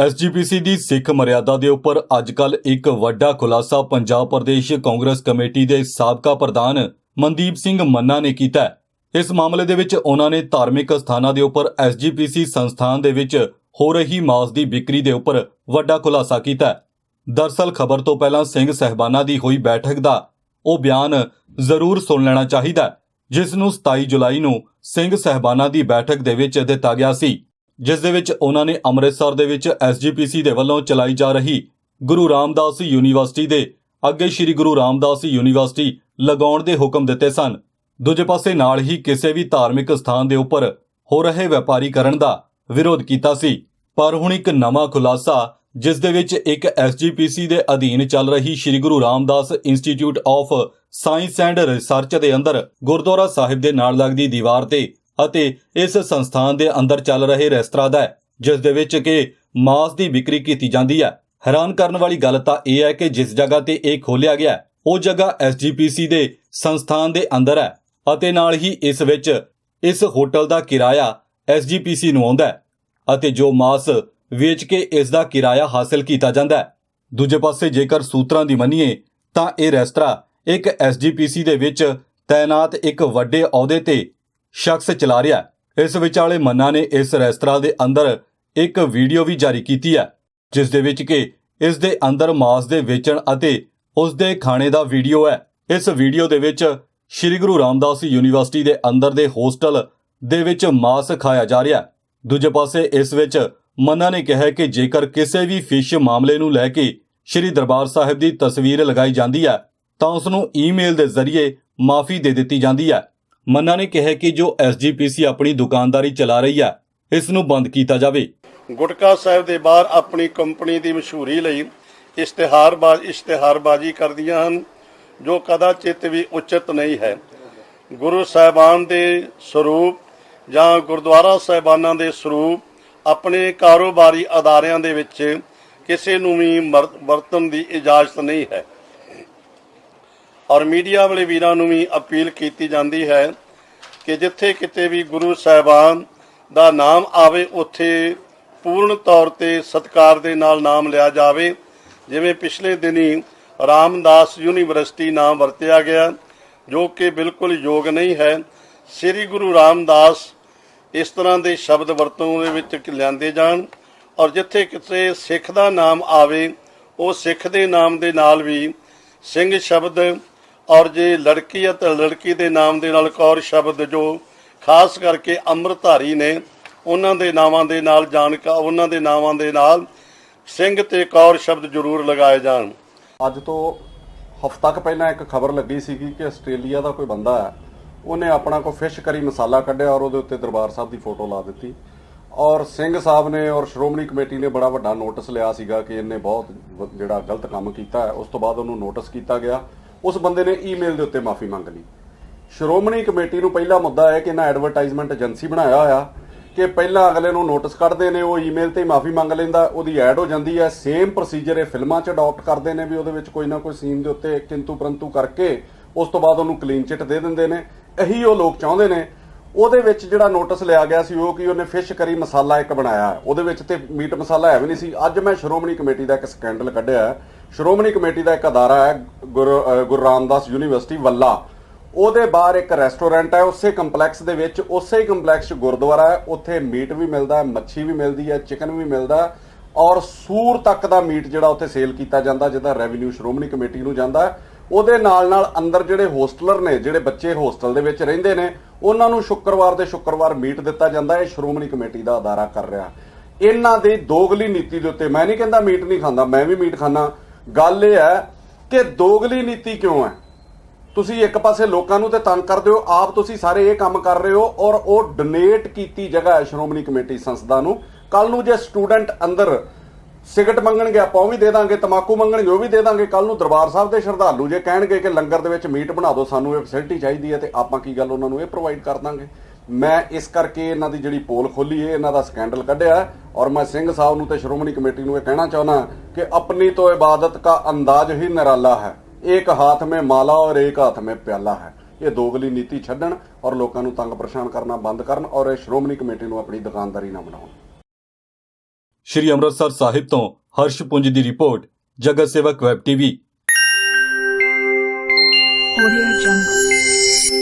SGPC ਦੀ ਸਿੱਖ ਮਰਿਆਦਾ ਦੇ ਉੱਪਰ ਅੱਜਕੱਲ ਇੱਕ ਵੱਡਾ ਖੁਲਾਸਾ ਪੰਜਾਬ ਪ੍ਰਦੇਸ਼ ਕਾਂਗਰਸ ਕਮੇਟੀ ਦੇ ਸਾਬਕਾ ਪ੍ਰਧਾਨ ਮਨਦੀਪ ਸਿੰਘ ਮੰਨਾ ਨੇ ਕੀਤਾ ਹੈ। ਇਸ ਮਾਮਲੇ ਦੇ ਵਿੱਚ ਉਹਨਾਂ ਨੇ ਧਾਰਮਿਕ ਸਥਾਨਾਂ ਦੇ ਉੱਪਰ ਐਸਜੀਪੀਸੀ ਸੰਸਥਾਨ ਦੇ ਵਿੱਚ ਹੋ ਰਹੀ ਮਾਸ ਦੀ ਵਿਕਰੀ ਦੇ ਉੱਪਰ ਵੱਡਾ ਖੁਲਾਸਾ ਕੀਤਾ ਹੈ। ਦਰਸਲ ਖਬਰ ਤੋਂ ਪਹਿਲਾਂ ਸਿੰਘ ਸਹਿਬਾਨਾਂ ਦੀ ਹੋਈ ਬੈਠਕ ਦਾ ਉਹ ਬਿਆਨ ਜ਼ਰੂਰ ਸੁਣ ਲੈਣਾ ਚਾਹੀਦਾ ਜਿਸ ਨੂੰ 27 ਜੁਲਾਈ ਨੂੰ ਸਿੰਘ ਸਹਿਬਾਨਾਂ ਦੀ ਬੈਠਕ ਦੇ ਵਿੱਚ ਦਿੱਤਾ ਗਿਆ ਸੀ ਜਿਸ ਦੇ ਵਿੱਚ ਉਹਨਾਂ ਨੇ ਅੰਮ੍ਰਿਤਸਰ ਦੇ ਵਿੱਚ ਐਸਜੀਪੀਸੀ ਦੇ ਵੱਲੋਂ ਚਲਾਈ ਜਾ ਰਹੀ ਗੁਰੂ ਰਾਮਦਾਸ ਯੂਨੀਵਰਸਿਟੀ ਦੇ ਅੱਗੇ ਸ੍ਰੀ ਗੁਰੂ ਰਾਮਦਾਸ ਯੂਨੀਵਰਸਿਟੀ ਲਗਾਉਣ ਦੇ ਹੁਕਮ ਦਿੱਤੇ ਸਨ। ਦੂਜੇ ਪਾਸੇ ਨਾਲ ਹੀ ਕਿਸੇ ਵੀ ਧਾਰਮਿਕ ਸਥਾਨ ਦੇ ਉੱਪਰ ਹੋ ਰਹੇ ਵਪਾਰੀਕਰਨ ਦਾ ਵਿਰੋਧ ਕੀਤਾ ਸੀ। ਪਰ ਹੁਣ ਇੱਕ ਨਵਾਂ ਖੁਲਾਸਾ, ਜਿਸ ਦੇ ਵਿੱਚ ਇੱਕ ਐਸਜੀਪੀਸੀ ਦੇ ਅਧੀਨ ਚੱਲ ਰਹੀ Sri Guru Ramdas institute of science and research ਦੇ ਅੰਦਰ ਗੁਰਦੁਆਰਾ ਸਾਹਿਬ ਦੇ ਨਾਲ ਲੱਗਦੀ ਦੀਵਾਰ ਤੇ ਅਤੇ ਇਸ ਸੰਸਥਾਨ ਦੇ ਅੰਦਰ ਚੱਲ ਰਹੇ ਰੈਸਟਰਾ ਦਾ ਹੈ, ਜਿਸ ਦੇ ਵਿੱਚ ਕਿ ਮਾਸ ਦੀ ਵਿਕਰੀ ਕੀਤੀ ਜਾਂਦੀ ਹੈ। ਹੈਰਾਨ ਕਰਨ ਵਾਲੀ ਗੱਲ ਤਾਂ ਇਹ ਹੈ ਕਿ ਜਿਸ ਜਗ੍ਹਾ ਤੇ ਇਹ ਖੋਲਿਆ ਗਿਆ ਉਹ ਜਗ੍ਹਾ ਐਸਜੀਪੀਸੀ ਦੇ ਸੰਸਥਾਨ ਦੇ ਅੰਦਰ ਹੈ ਅਤੇ ਨਾਲ ਹੀ ਇਸ ਵਿੱਚ ਇਸ ਹੋਟਲ ਦਾ ਕਿਰਾਇਆ ਐਸਜੀਪੀਸੀ ਨੂੰ ਆਉਂਦਾ ਹੈ ਅਤੇ ਜੋ ਮਾਸ ਵੇਚ ਕੇ ਇਸ ਦਾ ਕਿਰਾਇਆ ਹਾਸਲ ਕੀਤਾ ਜਾਂਦਾ ਹੈ। ਦੂਜੇ ਪਾਸੇ ਜੇਕਰ ਸੂਤਰਾਂ ਦੀ ਮੰਨੀਏ, ਤਾਂ ਇਹ ਰੈਸਤਰਾ ਇੱਕ ਐਸਜੀਪੀਸੀ ਦੇ ਵਿੱਚ ਤਾਇਨਾਤ ਇੱਕ ਵੱਡੇ ਅਹੁਦੇ ਤੇ ਸ਼ਖਸ ਚਲਾ ਰਿਹਾ ਹੈ। ਇਸ ਵਿਚਾਲੇ ਮੰਨਾ ਨੇ ਇਸ ਰੈਸਤਰਾ ਦੇ ਅੰਦਰ ਇੱਕ ਵੀਡੀਓ ਵੀ ਜਾਰੀ ਕੀਤੀ ਹੈ, ਜਿਸ ਦੇ ਵਿੱਚ ਕਿ ਇਸ ਦੇ ਅੰਦਰ ਮਾਸ ਦੇ ਵੇਚਣ ਅਤੇ ਉਸ ਦੇ ਖਾਣੇ ਦਾ ਵੀਡੀਓ ਹੈ। ਇਸ ਵੀਡੀਓ ਦੇ ਵਿੱਚ ਸ੍ਰੀ ਗੁਰੂ ਰਾਮਦਾਸ ਯੂਨੀਵਰਸਿਟੀ ਦੇ ਅੰਦਰ ਦੇ ਹੋਸਟਲ ਦੇ ਵਿੱਚ ਮਾਸ ਖਾਇਆ ਜਾ ਰਿਹਾ ਦੂਜੇ ਪਾਸੇ ਇਸ ਵਿੱਚ ਮੰਨਾ ਨੇ ਕਿਹਾ ਕਿ ਜੇਕਰ ਕਿਸੇ ਵੀ ਫਿਸ਼ ਮਾਮਲੇ ਨੂੰ ਲੈ ਕੇ ਸ੍ਰੀ ਦਰਬਾਰ ਸਾਹਿਬ ਦੀ ਤਸਵੀਰ ਲਗਾਈ ਜਾਂਦੀ ਹੈ, ਤਾਂ ਉਸ ਨੂੰ ਈਮੇਲ ਦੇ ਜ਼ਰੀਏ ਮਾਫੀ ਦੇ ਦਿੱਤੀ ਜਾਂਦੀ ਹੈ। ਮੰਨਾ ਨੇ ਕਿਹਾ ਕਿ ਜੋ ਐਸਜੀਪੀਸੀ ਆਪਣੀ ਦੁਕਾਨਦਾਰੀ ਚਲਾ ਰਹੀ ਹੈ, ਇਸ ਨੂੰ ਬੰਦ ਕੀਤਾ ਜਾਵੇ। ਗੁਟਕਾ ਸਾਹਿਬ ਦੇ ਬਾਹਰ ਆਪਣੀ ਕੰਪਨੀ ਦੀ ਮਸ਼ਹੂਰੀ ਲਈ ਇਸ਼ਤਿਹਾਰਬਾਜ਼ ਇਸ਼ਤਿਹਾਰਬਾਜ਼ੀ ਕਰਦੀਆਂ ਹਨ, ਜੋ ਕਦਾਚਿਤ ਵੀ ਉਚਿਤ ਨਹੀਂ ਹੈ। ਗੁਰੂ ਸਾਹਿਬਾਨ ਦੇ ਸਰੂਪ ਜਾਂ ਗੁਰਦੁਆਰਾ ਸਾਹਿਬਾਨਾਂ ਦੇ ਸਰੂਪ ਆਪਣੇ ਕਾਰੋਬਾਰੀ ਅਦਾਰਿਆਂ ਦੇ ਵਿੱਚ ਕਿਸੇ ਨੂੰ ਵੀ ਮਰ- ਵਰਤਣ ਦੀ ਇਜਾਜ਼ਤ ਨਹੀਂ ਹੈ। ਔਰ ਮੀਡੀਆ ਵਾਲੇ ਵੀਰਾਂ ਨੂੰ ਵੀ ਅਪੀਲ ਕੀਤੀ ਜਾਂਦੀ ਹੈ ਕਿ ਜਿੱਥੇ ਕਿਤੇ ਵੀ ਗੁਰੂ ਸਾਹਿਬਾਨ ਦਾ ਨਾਮ ਆਵੇ, ਉੱਥੇ ਪੂਰਨ ਤੌਰ ਤੇ ਸਤਕਾਰ ਦੇ ਨਾਲ ਨਾਮ ਲਿਆ ਜਾਵੇ। ਜਿਵੇਂ ਪਿਛਲੇ ਦਿਨੀ ਰਾਮਦਾਸ ਯੂਨੀਵਰਸਿਟੀ ਨਾਮ ਵਰਤਿਆ ਗਿਆ, ਜੋ ਕਿ ਬਿਲਕੁਲ ਯੋਗ ਨਹੀਂ ਹੈ। ਸ੍ਰੀ ਗੁਰੂ ਰਾਮਦਾਸ ਇਸ ਤਰ੍ਹਾਂ ਦੇ ਸ਼ਬਦ ਵਰਤੋਂ ਦੇ ਵਿੱਚ ਲਿਆਂਦੇ ਜਾਣ ਔਰ ਜਿੱਥੇ ਕਿਤੇ ਸਿੱਖ ਦਾ ਨਾਮ ਆਵੇ, ਉਹ ਸਿੱਖ ਦੇ ਨਾਮ ਦੇ ਨਾਲ ਵੀ ਸਿੰਘ ਸ਼ਬਦ ਔਰ ਜੇ ਲੜਕੀ ਹੈ ਤਾਂ ਲੜਕੀ ਦੇ ਨਾਮ ਦੇ ਨਾਲ ਕੌਰ ਸ਼ਬਦ ਜੋ ਖਾਸ ਕਰਕੇ ਅੰਮ੍ਰਿਤਧਾਰੀ ਨੇ, ਉਹਨਾਂ ਦੇ ਨਾਵਾਂ ਦੇ ਨਾਲ ਜਾਣਕਾ ਉਹਨਾਂ ਦੇ ਨਾਵਾਂ ਦੇ ਨਾਲ ਸਿੰਘ ਤੇ ਕੌਰ ਸ਼ਬਦ ਜ਼ਰੂਰ ਲਗਾਏ ਜਾਣ। ਅੱਜ ਤੋਂ ਹਫ਼ਤਾ ਕੁ ਪਹਿਲਾਂ ਇੱਕ ਖਬਰ ਲੱਗੀ ਸੀਗੀ ਕਿ ਆਸਟ੍ਰੇਲੀਆ ਦਾ ਕੋਈ ਬੰਦਾ ਹੈ, ਉਹਨੇ ਆਪਣਾ ਕੋਈ ਫਿਸ਼ ਕਰੀ ਮਸਾਲਾ ਕੱਢਿਆ ਔਰ ਉਹਦੇ ਉੱਤੇ ਦਰਬਾਰ ਸਾਹਿਬ ਦੀ ਫੋਟੋ ਲਾ ਦਿੱਤੀ। ਔਰ ਸਿੰਘ ਸਾਹਿਬ ਨੇ ਔਰ ਸ਼੍ਰੋਮਣੀ ਕਮੇਟੀ ਨੇ ਬੜਾ ਵੱਡਾ ਨੋਟਿਸ ਲਿਆ ਸੀਗਾ ਕਿ ਇਹਨੇ ਬਹੁਤ ਜਿਹੜਾ ਗਲਤ ਕੰਮ ਕੀਤਾ ਹੈ, ਉਸ ਤੋਂ ਬਾਅਦ ਉਹਨੂੰ ਨੋਟਿਸ ਕੀਤਾ ਗਿਆ। ਉਸ ਬੰਦੇ ਨੇ ਈਮੇਲ ਦੇ ਉੱਤੇ ਮਾਫੀ ਮੰਗ ਲਈ। ਸ਼੍ਰੋਮਣੀ ਕਮੇਟੀ ਨੂੰ ਪਹਿਲਾ ਮੁੱਦਾ ਹੈ ਕਿ ਇਹਨਾਂ ਐਡਵਰਟਾਈਜ਼ਮੈਂਟ ਏਜੰਸੀ ਬਣਾਇਆ ਹੋਇਆ, ਕਿ ਪਹਿਲਾਂ ਅਗਲੇ ਨੂੰ ਨੋਟਿਸ ਕੱਢਦੇ ਨੇ, ਉਹ ਈਮੇਲ ਤੇ ਮਾਫੀ ਮੰਗ ਲੈਂਦਾ, ਉਹਦੀ ਐਡ ਹੋ ਜਾਂਦੀ ਹੈ। ਸੇਮ ਪ੍ਰੋਸੀਜਰ ਇਹ ਫਿਲਮਾਂ 'ਚ ਅਡਾਪਟ ਕਰਦੇ ਨੇ ਵੀ ਉਹਦੇ ਵਿੱਚ ਕੋਈ ਨਾ ਕੋਈ ਸੀਨ ਦੇ ਉੱਤੇ ਕਿੰਤੂ ਪਰੰਤੂ ਕਰਕੇ ਉਸ ਤੋਂ ਬਾਅਦ ਉਹਨੂੰ ਕਲੀਨ ਚਿੱਟ ਦੇ ਦਿੰਦੇ ਨੇ। ਇਹੀ ਉਹ ਲੋਕ ਚਾਹੁੰਦੇ ਨੇ। ਉਹਦੇ ਵਿੱਚ ਜਿਹੜਾ ਨੋਟਿਸ ਲਿਆ ਗਿਆ ਸੀ ਉਹ ਕਿ ਉਹਨੇ ਫਿਸ਼ ਕਰੀ ਮਸਾਲਾ ਇੱਕ ਬਣਾਇਆ। ਉਹਦੇ ਵਿੱਚ ਤੇ ਮੀਟ ਮਸਾਲਾ ਹੈ ਵੀ ਨਹੀਂ ਸੀ। ਅੱਜ ਮੈਂ ਸ਼੍ਰੋਮਣੀ ਕਮੇਟੀ ਦਾ ਇੱਕ ਸਕੈਂਡਲ ਕੱਢਿਆ ਸ਼੍ਰੋਮਣੀ ਕਮੇਟੀ ਦਾ ਇੱਕ ਅਦਾਰਾ ਹੈ, ਗੁਰੂ ਗੁਰੂ ਰਾਮਦਾਸ ਯੂਨੀਵਰਸਿਟੀ ਵੱਲਾ। ਉਹਦੇ ਬਾਹਰ ਇੱਕ ਰੈਸਟੋਰੈਂਟ ਹੈ, ਉਸੇ ਕੰਪਲੈਕਸ ਦੇ ਵਿੱਚ, ਉਸੇ ਹੀ ਕੰਪਲੈਕਸ 'ਚ ਗੁਰਦੁਆਰਾ ਹੈ, ਉੱਥੇ ਮੀਟ ਵੀ ਮਿਲਦਾ ਹੈ ਮੱਛੀ ਵੀ ਮਿਲਦੀ ਹੈ, ਚਿਕਨ ਵੀ ਮਿਲਦਾ, ਔਰ ਸੂਰ ਤੱਕ ਦਾ ਮੀਟ ਜਿਹੜਾ ਉੱਥੇ ਸੇਲ ਕੀਤਾ ਜਾਂਦਾ, ਜਿਹਦਾ ਰੈਵਨਿਊ ਸ਼੍ਰੋਮਣੀ ਕਮੇਟੀ ਨੂੰ ਜਾਂਦਾ ਉਹਦੇ ਨਾਲ ਨਾਲ ਅੰਦਰ ਜਿਹੜੇ ਹੋਸਟਲਰ ਨੇ, ਜਿਹੜੇ ਬੱਚੇ ਹੋਸਟਲ ਦੇ ਵਿੱਚ ਰਹਿੰਦੇ ਨੇ, ਉਹਨਾਂ ਨੂੰ ਸ਼ੁੱਕਰਵਾਰ ਦੇ ਸ਼ੁੱਕਰਵਾਰ ਮੀਟ ਦਿੱਤਾ ਜਾਂਦਾ ਹੈ, ਇਹ ਸ਼੍ਰੋਮਣੀ ਕਮੇਟੀ ਦਾ ਅਦਾਰਾ ਕਰ ਰਿਹਾ ਇਹਨਾਂ ਦੀ ਦੋਗਲੀ ਨੀਤੀ ਦੇ ਉੱਤੇ ਮੈਂ ਨਹੀਂ ਕਹਿੰਦਾ ਮੀਟ ਨਹੀਂ ਖਾਂਦਾ, ਮੈਂ ਵੀ ਮੀਟ ਖਾਣਾ ਗੱਲ ਇਹ ਹੈ ਕਿ ਦੋਗਲੀ ਨੀਤੀ ਕਿਉਂ ਹੈ? ਤੁਸੀਂ ਇੱਕ ਪਾਸੇ ਲੋਕਾਂ ਨੂੰ ਤੇ ਤੰਗ ਕਰਦੇ ਹੋ, ਆਪ ਤੁਸੀਂ ਸਾਰੇ ਇਹ ਕੰਮ ਕਰ ਰਹੇ ਹੋ ਔਰ ਉਹ ਡੋਨੇਟ ਕੀਤੀ ਜਗ੍ਹਾ ਹੈ ਸ਼੍ਰੋਮਣੀ ਕਮੇਟੀ ਸੰਸਥਾ ਨੂੰ। ਕੱਲ ਨੂੰ ਜੇ ਸਟੂਡੈਂਟ ਅੰਦਰ ਸਿਗਰਟ ਮੰਗਣਗੇ, ਆਪਾਂ ਉਹ ਵੀ ਦੇ ਦਾਂਗੇ ਤਮਾਕੂ ਮੰਗਣਗੇ, ਉਹ ਵੀ ਦੇ ਦਾਂਗੇ। ਕੱਲ ਨੂੰ ਦਰਬਾਰ ਸਾਹਿਬ ਦੇ ਸ਼ਰਧਾਲੂ ਜੇ ਕਹਿਣਗੇ ਕਿ ਲੰਗਰ ਦੇ ਵਿੱਚ ਮੀਟ ਬਣਾ ਦਿਓ, ਸਾਨੂੰ ਇਹ ਫੈਸਿਲਿਟੀ ਚਾਹੀਦੀ ਹੈ ਤੇ ਆਪਾਂ ਕੀ ਗੱਲ ਉਹਨਾਂ ਨੂੰ ਇਹ ਪ੍ਰੋਵਾਈਡ ਕਰ ਦਾਂਗੇ। ਮੈਂ ਇਸ ਕਰਕੇ ਇਹਨਾਂ ਦੀ ਜਿਹੜੀ ਪੋਲ ਖੋਲੀ ਹੈ ਇਹਨਾਂ ਦਾ ਸਕੈਂਡਲ ਕੱਢਿਆ ਔਰ ਮੈਂ ਸਿੰਘ ਸਾਹਿਬ ਨੂੰ ਤੇ ਸ਼੍ਰੋਮਣੀ ਕਮੇਟੀ ਨੂੰ ਇਹ ਕਹਿਣਾ ਚਾਹੁੰਦਾ ਕਿ ਆਪਣੀ ਤੋਂ ਇਬਾਦਤ ਦਾ ਅੰਦਾਜ਼ ਹੀ ਨਿਰਾਲਾ ਹੈ। ਇੱਕ ਹੱਥ ਮੇ ਮਾਲਾ ਔਰ ਇੱਕ ਹੱਥ ਮੇ ਪਿਆਲਾ ਹੈ। ਇਹ ਦੋਗਲੀ ਨੀਤੀ ਛੱਡਣ ਔਰ ਲੋਕਾਂ ਨੂੰ ਤੰਗ ਪਰੇਸ਼ਾਨ ਕਰਨਾ ਬੰਦ ਕਰਨ ਔਰ ਇਹ ਸ਼੍ਰੋਮਣੀ ਕਮੇਟੀ ਨੂੰ ਆਪਣੀ ਦੁਕਾਨਦਾਰੀ ਨਾ ਬਣਾਉਣ। ਸ਼੍ਰੀ ਅੰਮ੍ਰਿਤਸਰ ਸਾਹਿਬ ਤੋਂ ਹਰਸ਼ ਪੁੰਜ ਦੀ ਰਿਪੋਰਟ ਜਗਤ ਸੇਵਕ ਵੈਬ ਟੀਵੀ। Audio Jungle.